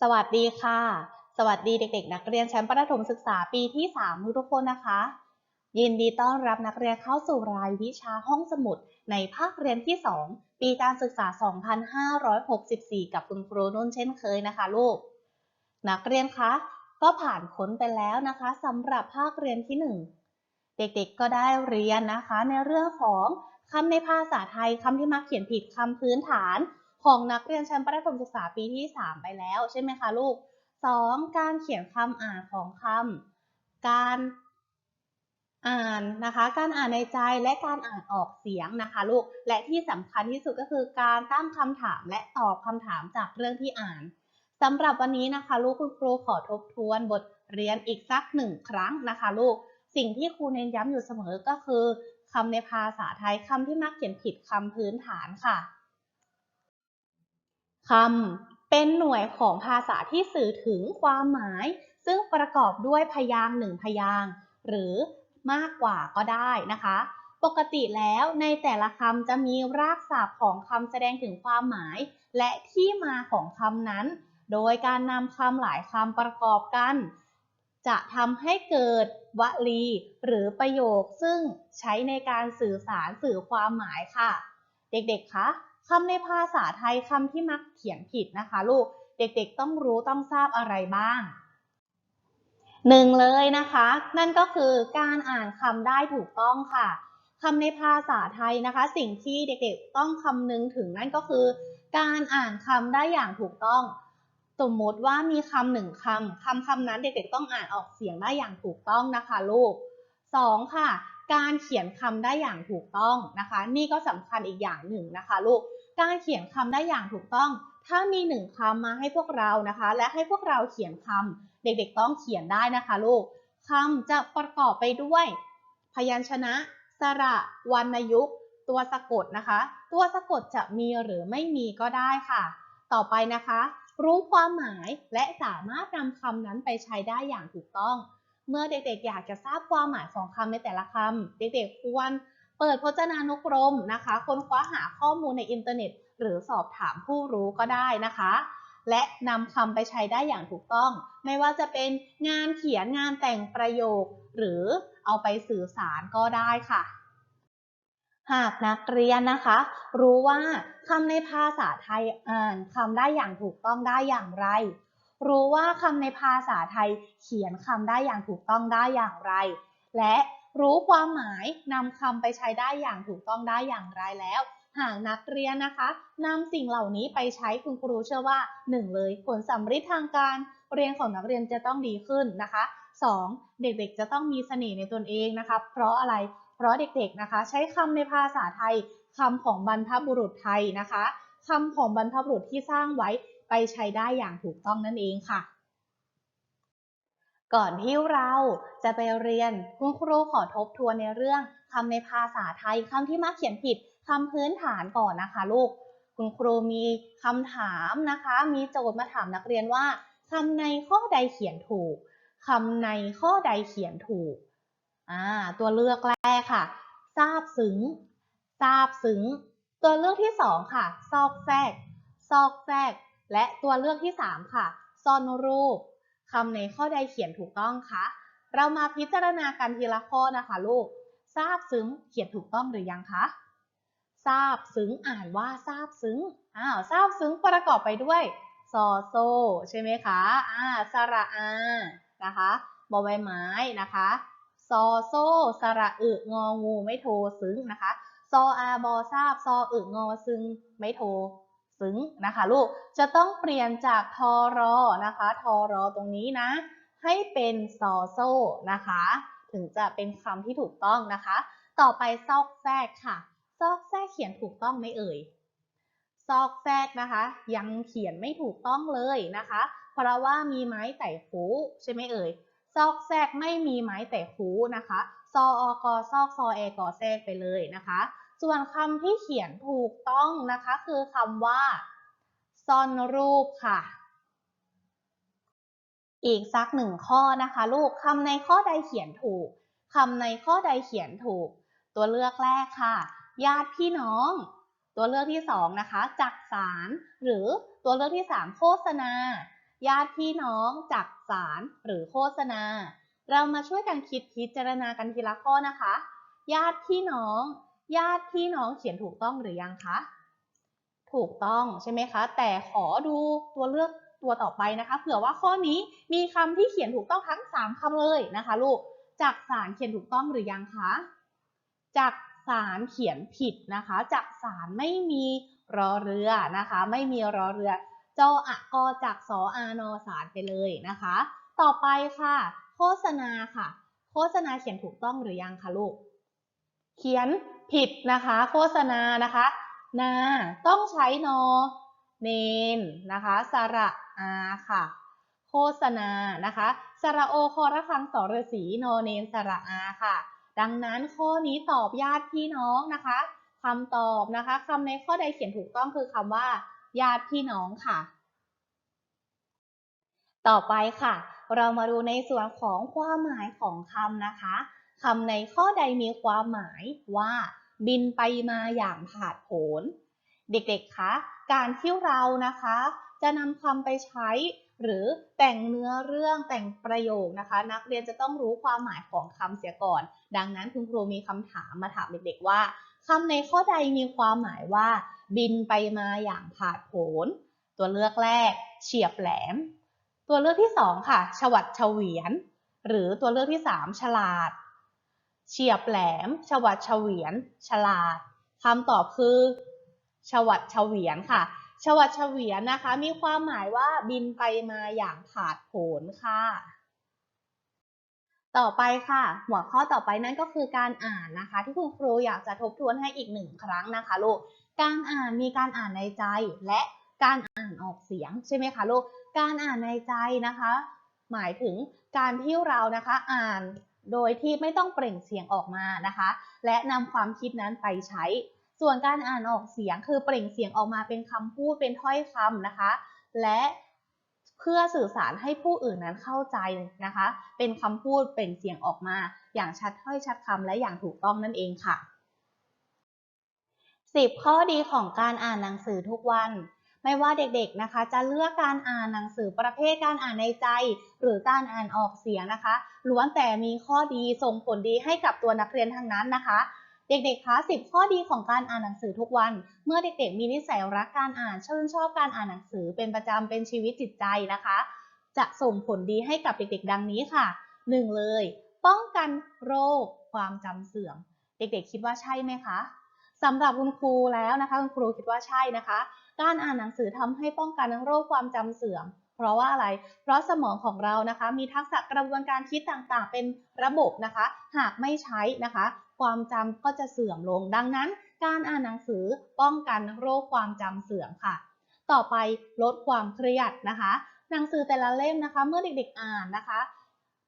สวัสดีค่ะ สวัสดีเด็กๆ นักเรียนชั้นประถมศึกษาปีที่ 3 ทุกคนนะคะ ยินดีต้อนรับนักเรียนเข้าสู่รายวิชาห้องสมุด ในภาคเรียนที่ 2 ปีการศึกษา 2564 กับคุณครูนุ่นเช่นเคยนะคะลูก นักเรียนคะก็ผ่านพ้นไปแล้วนะคะสำหรับภาคเรียนที่ 1 เด็กๆ ก็ได้เรียนนะคะในเรื่องของคำในภาษาไทยคำที่มักเขียนผิดคำพื้นฐาน ของนักเรียนชั้นประถมศึกษาปีที่ 3 ไปแล้วใช่ไหมคะลูก 2. การเขียนคำอ่านของคำการอ่านนะคะ การอ่านในใจและการอ่านออกเสียงนะคะลูก และที่สำคัญที่สุดก็คือการตั้งคำถามและตอบคำถามจากเรื่องที่อ่านสำหรับวันนี้นะคะ ลูกคุณครูขอทบทวนบทเรียนอีกสักหนึ่งครั้งนะคะ ลูก สิ่งที่ครูเน้นย้ำอยู่เสมอก็คือคำในภาษาไทยคำที่มักเขียนผิดคำพื้นฐานค่ะ คำเป็นหน่วยของภาษาที่สื่อถึงความหมาย ซึ่งประกอบด้วยพยางค์หนึ่งพยางค์หรือมากกว่าก็ได้นะคะ ปกติแล้วในแต่ละคำจะมีรากศัพท์ของคำแสดงถึงความหมาย และที่มาของคำนั้น โดยการนำคำหลายคำประกอบกัน จะทำให้เกิดวลี หรือประโยคซึ่งใช้ในการสื่อสารสื่อความหมายค่ะ เด็กๆ คะ คำในภาษาไทยคำที่มักเขียนผิดนะคะ ลูก เด็กๆต้องรู้ต้องทราบอะไรบ้างหนึ่งเลยนะคะ นั่นก็คือการอ่านคำได้ถูกต้องค่ะคำในภาษาไทยนะคะ สิ่งที่เด็กๆต้องคำนึงถึงนั่นก็คือ การอ่านคำได้อย่างถูกต้อง สมมติว่ามีคำหนึ่งคำคำคำนั้นเด็กๆต้องอ่านออกเสียงได้อย่างถูกต้องนะคะ ลูกสองค่ะ การเขียนคำได้อย่างถูกต้องนะคะ นี่ก็สำคัญอีกอย่างหนึ่งนะคะลูก การเขียนคำได้อย่างถูกต้อง ถ้ามีหนึ่งคำมาให้พวกเรานะคะ และให้พวกเราเขียนคำเด็กๆต้องเขียนได้นะคะลูกคำจะประกอบไปด้วย พยัญชนะ สระวรรณยุกต์ตัวสะกดนะคะ ตัวสะกดจะมีหรือไม่มีก็ได้ค่ะ ต่อไปนะคะ รู้ความหมายและสามารถนำคำนั้นไปใช้ได้อย่างถูกต้อง เมื่อเด็กๆ อยากจะทราบความหมายของคำในแต่ละคำ เด็กๆ ควรเปิดพจนานุกรมนะคะ ค้นคว้าหาข้อมูลในอินเทอร์เน็ต หรือสอบถามผู้รู้ก็ได้นะคะ และนำคำไปใช้ได้อย่างถูกต้อง ไม่ว่าจะเป็นงานเขียนงานแต่งประโยค หรือเอาไปสื่อสารก็ได้ค่ะ หากนักเรียนนะคะ รู้ว่าคำในภาษาไทยอ่านคำได้อย่างถูกต้องได้อย่างไร รู้ว่าคำในภาษาไทยเขียนคำได้อย่างถูกต้องได้อย่างไร และรู้ความหมายนำคำไปใช้ได้อย่างถูกต้องได้อย่างไรแล้วหากนักเรียนนะคะนำสิ่งเหล่านี้ไปใช้คุณครูเชื่อว่า 1 เลยผลสำฤทธิ์ทางการเรียนของนักเรียนจะต้องดีขึ้นนะคะ 2. เด็กๆจะต้องมีเสน่ห์ในตนเองนะคะ เพราะอะไรเพราะเด็กๆนะคะ ใช้คำในภาษาไทยคำของบรรพบุรุษไทยนะคะคำของบรรพบุรุษที่สร้างไว้ ไปใช้ได้อย่างถูกต้องนั่นเองค่ะ ก่อนที่เราจะไปเรียนคุณครูขอทบทวนในเรื่องคำในภาษาไทยคำที่มักเขียนผิดคำพื้นฐานก่อนนะคะลูก คุณครูมีคำถามนะคะ มีโจทย์มาถามนักเรียนว่าคำในข้อใดเขียนถูกคำในข้อใดเขียนถูกอ่าตัวเลือกแรกค่ะทราบซึ้งทราบซึ้ง ตัวเลือกที่สองค่ะ ซอกแซก ซอกแซก และตัวเลือกที่สามค่ะ ซ่อนรูปคำในข้อใดเขียนถูกต้องคะเรามาพิจารณากันทีละข้อนะคะลูกทราบซึ้งเขียนถูกต้องหรือยังคะทราบซึ้งอ่านว่าทราบซึ้งอ้าวทราบซึ้งประกอบไปด้วยซอโซ ใช่ไหมคะอ่าสระอานะคะบอใบไม้นะคะซอโซสระอึงองูไม่โทซึ้งนะคะซออาบอทราบซออึงอซึ้งไม่โท ซึ้งนะคะลูกจะต้องเปลี่ยนจากทอรอนะคะทอรอตรงนี้นะ ให้เป็นซอโซนะคะ ถึงจะเป็นคำที่ถูกต้องนะคะ ต่อไปซอกแทรกค่ะซอกแทรกเขียนถูกต้องไหมเอ่ยซอกแทรกนะคะ ยังเขียนไม่ถูกต้องเลยนะคะ เพราะว่ามีไม้ไต่คูใช่ไหมเอ่ยซอกแทรกไม่มีไม้แต่คูนะคะ ซออกอซอกซอเอกอแทรกไปเลยนะคะ ส่วนคำที่เขียนถูกต้องนะคะ คือคำว่า ซ่อนรูปค่ะ อีกสักหนึ่งข้อนะคะ ลูกคำในข้อใดเขียนถูกคำในข้อใดเขียนถูก ตัวเลือกแรกค่ะ ญาติพี่น้อง ตัวเลือกที่สองนะคะจักสารหรือตัวเลือกที่สามโฆษณา ญาติพี่น้องจักสารหรือโฆษณา เรามาช่วยกันคิดพิจารณากันทีละข้อนะคะ ญาติพี่น้อง ญาติพี่น้องเขียนถูกต้องหรือยังคะ ถูกต้องใช่ไหมคะ แต่ขอดูตัวเลือกตัวต่อไปนะคะเผื่อว่าข้อนี้มีคำที่เขียนถูกต้องทั้ง 3คำเลยนะคะลูกจักสารเขียนถูกต้องหรือยังคะจักสารเขียนผิดนะคะจักสารไม่มีรอเรือนะคะ ไม่มีรอเรือจออะกอจักสออานอสารไปเลยนะคะ ต่อไปค่ะ โฆษณาค่ะ โฆษณาเขียนถูกต้องหรือยังคะลูก เขียน ผิดนะคะ โฆษณานะคะนาต้องใช้นอ เนนนะคะ สระอาค่ะ โฆษณานะคะ สระโอคอระคังสอฤษีนอเนนสระอาค่ะ ดังนั้นข้อนี้ตอบญาติพี่น้องนะคะคำตอบนะคะคำในข้อใดเขียนถูกต้องคือคำว่า ญาติพี่น้องค่ะ ต่อไปค่ะ เรามาดูในส่วนของความหมายของคำนะคะ คำในข้อใดมีความหมายว่า บินไปมาอย่างผาดโผน เด็กๆ คะ การที่เรานะคะ จะนำคำไปใช้ หรือแต่งเนื้อเรื่องแต่งประโยคนะคะ นักเรียนจะต้องรู้ความหมายของคำเสียก่อน ดังนั้นคุณครูมีคำถามมาถามเด็กๆว่าคำในข้อใดมีความหมายว่า บินไปมาอย่างผาดโผน ตัวเลือกแรก เฉียบแหลม ตัวเลือกที่สองค่ะ ฉวัดเฉวียน หรือตัวเลือกที่สามฉลาด เฉียบแหลมฉวัดเฉวียน ฉลาดคำตอบคือฉวัดเฉวียนค่ะฉวัดเฉวียนนะคะ มีความหมายว่าบินไปมาอย่างผาดโผนค่ะ ต่อไปค่ะ หัวข้อต่อไปนั่นก็คือการอ่านนะคะ ที่คุณครูอยากจะทบทวนให้อีกหนึ่งครั้งนะคะลูก การอ่านมีการอ่านในใจและการอ่านออกเสียงใช่ไหมคะลูก การอ่านในใจนะคะ หมายถึงการที่เรานะคะอ่าน โดยที่ไม่ต้องเปล่งเสียงออกมานะคะ และนำความคิดนั้นไปใช้ ส่วนการอ่านออกเสียงคือเปล่งเสียงออกมาเป็นคำพูดเป็นถ้อยคำนะคะ และเพื่อสื่อสารให้ผู้อื่นนั้นเข้าใจนะคะ เป็นคำพูดเปล่งเสียงออกมา อย่างชัดถ้อยชัดคำและอย่างถูกต้องนั่นเองค่ะ 10 ข้อดีของการอ่านหนังสือทุกวัน ไม่ว่าเด็กๆนะคะ จะเลือกการอ่านหนังสือประเภทการอ่านในใจ หรือการอ่านออกเสียงนะคะล้วนแต่มีข้อดีส่งผลดีให้กับตัวนักเรียนทั้งนั้นนะคะเด็กๆ คะ10 ข้อดีของการอ่านหนังสือทุกวัน เมื่อเด็กๆ มีนิสัยรักการอ่านชื่นชอบการอ่านหนังสือเป็นประจำเป็นชีวิตจิตใจนะคะ จะส่งผลดีให้กับเด็กๆ ดังนี้ค่ะ 1. เลย ป้องกันโรคความจำเสื่อม เด็กๆ คิดว่าใช่ไหมคะ สำหรับคุณครูแล้วนะคะคุณครูคิดว่าใช่นะคะ การอ่านหนังสือทำให้ป้องกันโรคความจำเสื่อม เพราะว่าอะไร เพราะสมองของเรานะคะ มีทักษะกระบวนการคิดต่างๆ เป็นระบบนะคะ หากไม่ใช้นะคะ ความจำก็จะเสื่อมลง ดังนั้น การอ่านหนังสือป้องกันโรคความจำเสื่อมค่ะ ต่อไปลดความเครียดนะคะ หนังสือแต่ละเล่มนะคะ เมื่อเด็กๆอ่านนะคะ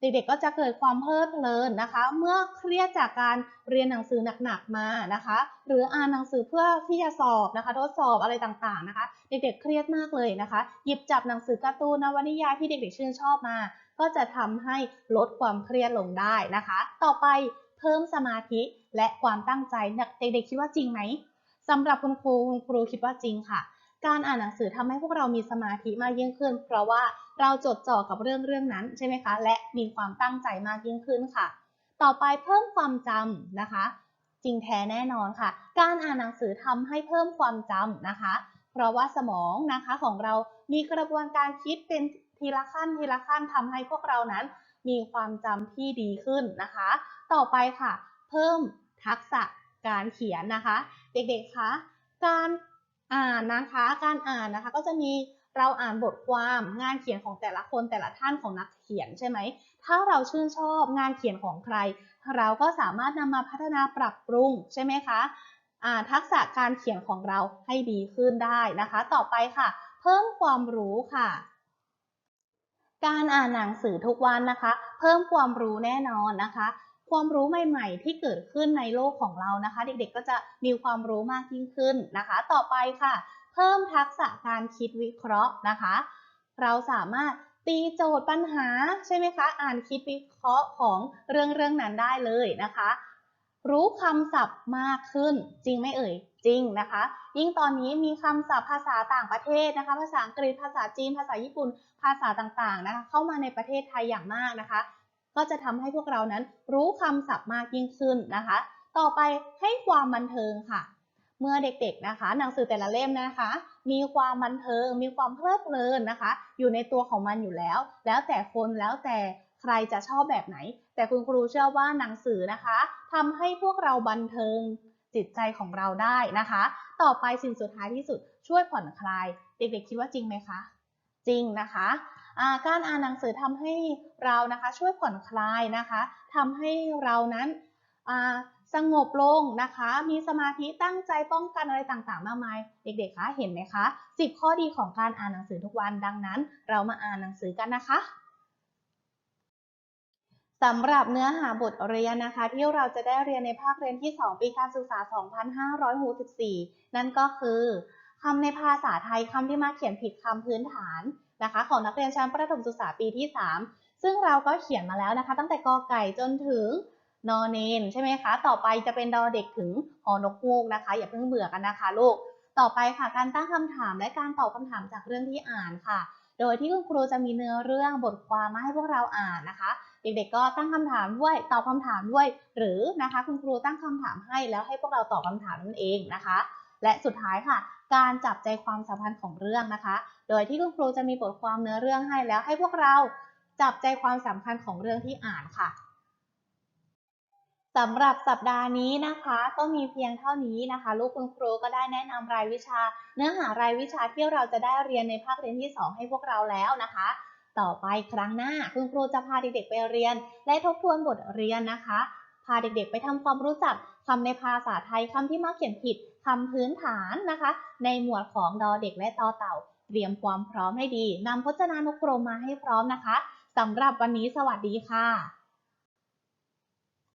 เด็กๆก็จะเกิดความเพลิดเพลินนะคะ เมื่อเครียดจากการเรียนหนังสือหนักๆมานะคะ หรืออ่านหนังสือเพื่อที่จะสอบนะคะทดสอบอะไรต่างๆนะคะ เด็กๆเครียดมากเลยนะคะ หยิบจับหนังสือการ์ตูนนวนิยายที่เด็กๆชื่นชอบมา ก็จะทำให้ลดความเครียดลงได้นะคะ ต่อไปเพิ่มสมาธิและความตั้งใจเด็กๆคิดว่าจริงไหมสำหรับคุณครูคุณครูคิดว่าจริงค่ะ การอ่านหนังสือทำให้พวกเรามีสมาธิมากยิ่งขึ้น เพราะว่าเราจดจ่อกับเรื่องเรื่องนั้นใช่ไหมคะ และมีความตั้งใจมากยิ่งขึ้นค่ะ ต่อไปเพิ่มความจำนะคะ จริงแท้แน่นอนค่ะ การอ่านหนังสือทำให้เพิ่มความจำนะคะ เพราะว่าสมองนะคะของเรามีกระบวนการคิดเป็นทีละขั้นทีละขั้นทำให้พวกเรานั้น มีความจำที่ดีขึ้นนะคะ ต่อไปค่ะ เพิ่มทักษะการเขียนนะคะ เด็กๆคะการ อ่านนะคะ การอ่านนะคะก็จะมีเราอ่านบทความงานเขียนของแต่ละคนแต่ละท่านของนักเขียนใช่ไหม ถ้าเราชื่นชอบงานเขียนของใคร เราก็สามารถนำมาพัฒนาปรับปรุงใช่ไหมคะอ่าทักษะการเขียนของเราให้ดีขึ้นได้นะคะ ต่อไปค่ะ เพิ่มความรู้ค่ะ การอ่านหนังสือทุกวันนะคะ เพิ่มความรู้แน่นอนนะคะ ความรู้ใหม่ ๆ ที่เกิดขึ้นในโลกของเรานะคะ เด็กๆก็จะมีความรู้มากยิ่งขึ้นนะคะ ต่อไปค่ะ เพิ่มทักษะการคิดวิเคราะห์นะคะ เราสามารถตีโจทย์ปัญหาใช่ไหมคะ อ่านคิดวิเคราะห์ของเรื่องเรื่องนั้นได้เลยนะคะ รู้คำศัพท์มากขึ้นจริงไหมเอ่ยจริงนะคะ ยิ่งตอนนี้มีคำศัพท์ภาษาต่างประเทศนะคะ ภาษาอังกฤษภาษาจีน ภาษาญี่ปุ่น ภาษาต่างๆนะคะ เข้ามาในประเทศไทยอย่างมากนะคะ ก็จะทำให้พวกเรานั้นรู้คำศัพท์มากยิ่งขึ้นนะคะ ต่อไปให้ความบันเทิงค่ะ เมื่อเด็กๆนะคะ หนังสือแต่ละเล่มนะคะ มีความบันเทิง มีความเพลิดเพลินนะคะ อยู่ในตัวของมันอยู่แล้ว แล้วแต่คนแล้วแต่ใครจะชอบแบบไหน แต่คุณครูเชื่อว่าหนังสือนะคะทำให้พวกเราบันเทิงจิตใจของเราได้นะคะ ต่อไปสิ่งสุดท้ายที่สุดช่วยผ่อนคลาย เด็กๆคิดว่าจริงไหมคะ จริงนะคะ การอ่านหนังสือทำให้เรานะคะช่วยผ่อนคลายนะคะทำให้เรานั้นสงบลงนะคะ มีสมาธิตั้งใจป้องกันอะไรต่างๆ มากมาย เด็กๆ คะ เห็นไหมคะ 10 ข้อดีของการอ่านหนังสือทุกวัน ดังนั้น เรามาอ่านหนังสือกันนะคะสำหรับเนื้อหาบทเรียนนะคะ ที่เราจะได้เรียนในภาคเรียนที่ 2 ปีการศึกษา 2564 นั่นก็คือคำในภาษาไทยคำที่มาเขียนผิดคำพื้นฐาน นะคะของนักเรียนชั้นประถมศึกษาปีที่ 3 ซึ่งเราก็เขียนมาแล้วนะคะ ตั้งแต่กอไก่จนถึงนอเนนใช่ไหมคะ ต่อไปจะเป็นดอเด็กถึงหอนกฮูกนะคะ อย่าเพิ่งเบื่อกันนะคะลูก ต่อไปค่ะการตั้งคำถามและการตอบคำถามจากเรื่องที่อ่านค่ะ โดยที่คุณครูจะมีเนื้อเรื่องบทความมาให้พวกเราอ่านนะคะ เด็กๆก็ตั้งคำถามด้วยตอบคำถามด้วย หรือนะคะคุณครูตั้งคำถามให้แล้วให้พวกเราตอบคำถามนั่นเองนะคะ และสุดท้ายค่ะ การจับใจความสัมพันธ์ของเรื่องนะคะ โดยที่คุณครูจะมีบทความเนื้อเรื่องให้แล้วให้พวกเราจับใจความสำคัญของเรื่องที่อ่านค่ะสำหรับสัปดาห์นี้นะคะ ก็มีเพียงเท่านี้นะคะ ลูกคุณครูก็ได้แนะนำรายวิชา เนื้อหารายวิชาที่เราจะได้เรียนในภาคเรียนที่ 2 ให้พวกเราแล้วนะคะ ต่อไปครั้งหน้าคุณครูจะพาเด็กๆไปเรียน และทบทวนบทเรียนนะคะ พาเด็กๆไปทำความรู้จักคำในภาษาไทยคำที่มักเขียนผิด คำพื้นฐานนะคะ ในหมวดของดอเด็กและตอเต่า เตรียมความพร้อมให้ดีนำพจนานุกรมมาให้พร้อมนะคะสำหรับวันนี้สวัสดีค่ะ